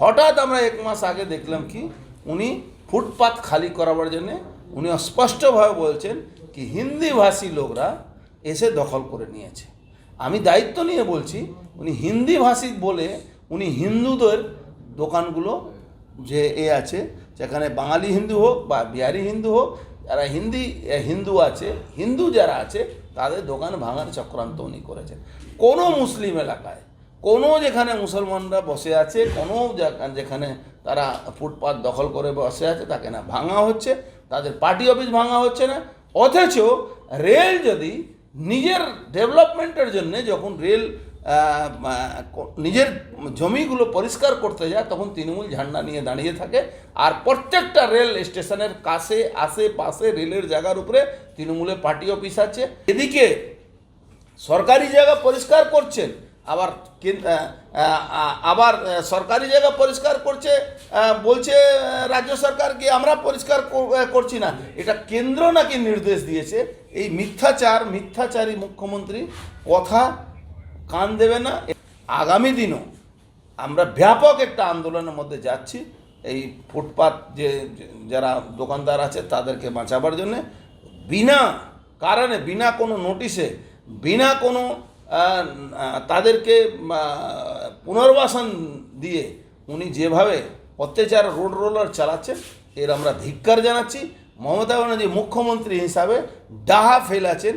হঠাৎ আমরা এক মাস আগে দেখলাম কি, উনি ফুটপাত খালি করাবার জন্য উনি স্পষ্টভাবে বলছেন কি, হিন্দিভাষী লোকরা এসে দখল করে নিয়েছে। আমি দায়িত্ব নিয়ে বলছি, উনি হিন্দি ভাষী বলে উনি হিন্দুদের দোকানগুলো যে এ আছে, যেখানে বাঙালি হিন্দু হোক বা বিহারি হিন্দু হোক, যারা হিন্দি হিন্দু আছে, হিন্দু যারা আছে, তাদের দোকান ভাঙার চক্রান্ত উনি করেছেন। কোনো মুসলিম এলাকায় কোনো যেখানে মুসলমানরা বসে আছে, কোনো যেখানে তারা ফুটপাত দখল করে বসে আছে, তাকে না ভাঙা হচ্ছে, তাদের পার্টি অফিস ভাঙা হচ্ছে না। অথচ রেল যদি নিজের ডেভেলপমেন্টের জন্য যখন রেল নিজের জমিগুলো পরিষ্কার করতে যায়, তখন তৃণমূল ঝান্ডা নিয়ে দাঁড়িয়ে থাকে। আর প্রত্যেকটা রেল স্টেশনের কাছে আশেপাশে রেলের জায়গার উপরে তৃণমূলের পার্টি অফিস আছে। এদিকে সরকারি জায়গা পরিষ্কার করছেন আবার আবার সরকারি জায়গা পরিষ্কার করছে বলছে রাজ্য সরকার কি আমরা পরিষ্কার করছি না? এটা কেন্দ্র নাকি নির্দেশ দিয়েছে? এই মিথ্যাচার, মিথ্যাচারী মুখ্যমন্ত্রী কথা কান দেবে না। আগামী দিনও আমরা ব্যাপক একটা আন্দোলনের মধ্যে যাচ্ছি। এই ফুটপাত যে যারা দোকানদার আছে, তাদেরকে বাঁচাবার জন্যে। বিনা কারণে, বিনা কোনো নোটিশে বিনা কোনো তাদেরকে পুনর্বাসন দিয়ে উনি যেভাবে অত্যাচার রোড রোলার চালাচ্ছেন, এর আমরা ধিক্কার জানাচ্ছি। মমতা ব্যানার্জি মুখ্যমন্ত্রী হিসাবে ডাহা ফেলাছেন